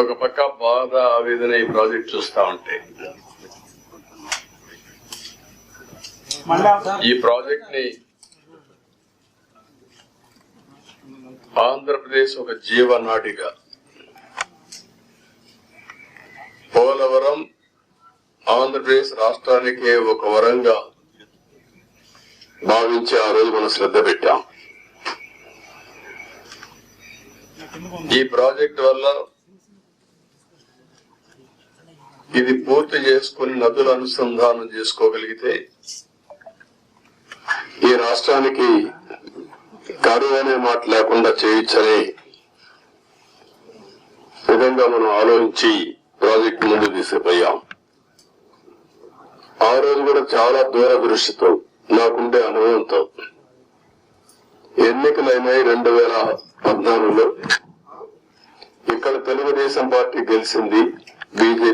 ఒక పక్క బాధ ఆవేదన ఈ ప్రాజెక్ట్ చూస్తా ఉంటే. ఈ ప్రాజెక్ట్ని ఆంధ్రప్రదేశ్ ఒక జీవనాడిగా పోలవరం ఆంధ్రప్రదేశ్ రాష్ట్రానికి ఒక వరంగా భావించి ఆ రోజు మనం శ్రద్ధ పెట్టాం. ఈ ప్రాజెక్ట్ వల్ల ఇది పూర్తి చేసుకుని నదులు అనుసంధానం చేసుకోగలిగితే ఈ రాష్ట్రానికి కరువు అనే మాట లేకుండా చేయొచ్చనే విధంగా మనం ఆలోచించి ప్రాజెక్ట్ ముందు తీసిపోయాం ఆ రోజు కూడా చాలా దూరదృష్టితో నాకుండే అనుభవంతో ఎన్నికలైనాయి రెండు వేల పద్నాలుగులో. ఇక్కడ తెలుగుదేశం పార్టీ గెలిచింది బీజేపీ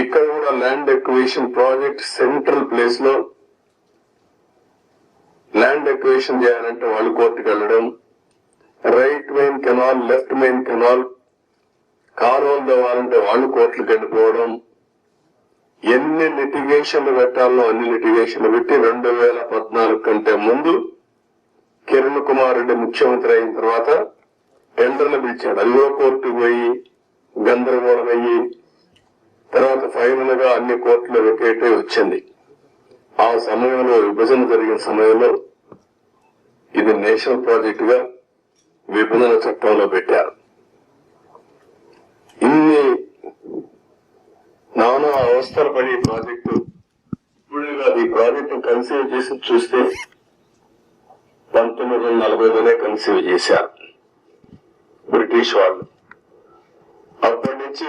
ఇక్కడ కూడా ల్యాండ్ ఎక్వేషన్ ప్రాజెక్ట్ సెంట్రల్ ప్లేస్లో ల్యాండ్ ఎక్వేషన్ చేయాలంటే వాళ్ళు కోర్టుకు వెళ్ళడం. Right main canal left main canal కాలువలు తవ్వాలంటే వాళ్ళు కోర్టులకు వెళ్ళిపోవడం. ఎన్ని లిటిగేషన్లు పెట్టాలో అన్ని లిటిగేషన్లు పెట్టి రెండు వేల పద్నాలుగు కంటే ముందు కిరణ్ కుమార్ రెడ్డి ముఖ్యమంత్రి అయిన తర్వాత టెండర్లు పిలిచాడు. అది కోర్టుకు పోయి గందరగోళం అయ్యి తర్వాత ఫైనల్గా అన్ని కోర్టులు వెకేట్ వచ్చింది. ఆ సమయంలో విభజన జరిగిన సమయంలో ఇది నేషనల్ ప్రాజెక్ట్గా విభజన చట్టంలో పెట్టారు. ఇన్ని నానా అవస్థలు పడి ప్రాజెక్టు ఇప్పుడు కాదు ఈ ప్రాజెక్టు కన్సీవ్ చేసి చూస్తే పంతొమ్మిది వందల నలభైలోనే కన్సీవ్ చేశారు బ్రిటిష్ వాళ్ళు. అప్పటి నుంచి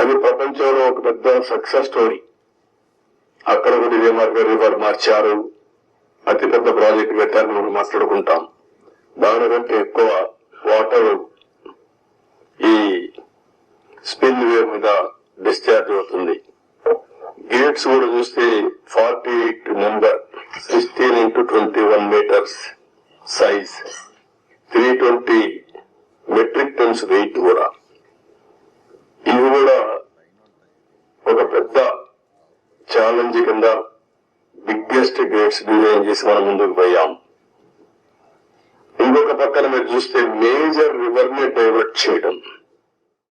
అది ప్రపంచంలో ఒక పెద్ద సక్సెస్ స్టోరీ అక్కడ కూడా ఇదే మార్గ రివర్ మార్చారు. అతి పెద్ద ప్రాజెక్ట్ పెట్టారని మనం మాట్లాడుకుంటాం. దానికంటే ఎక్కువ వాటర్ ఈ స్పిల్ వే మీద డిశ్చార్జ్ అవుతుంది. గేట్స్ కూడా చూస్తే forty eight number sixteen into twenty one metres size three twenty metric tons weight కూడా. ఇది కూడా ఒక పెద్ద ఛాలెంజ్ కింద బిగ్గెస్ట్ గేట్స్ డిజైన్ చేసి మనం ముందుకు పోయాం. ఇంకొక పక్కన మీరు చూస్తే మేజర్ రివర్ని డైవర్ట్ చేయడం.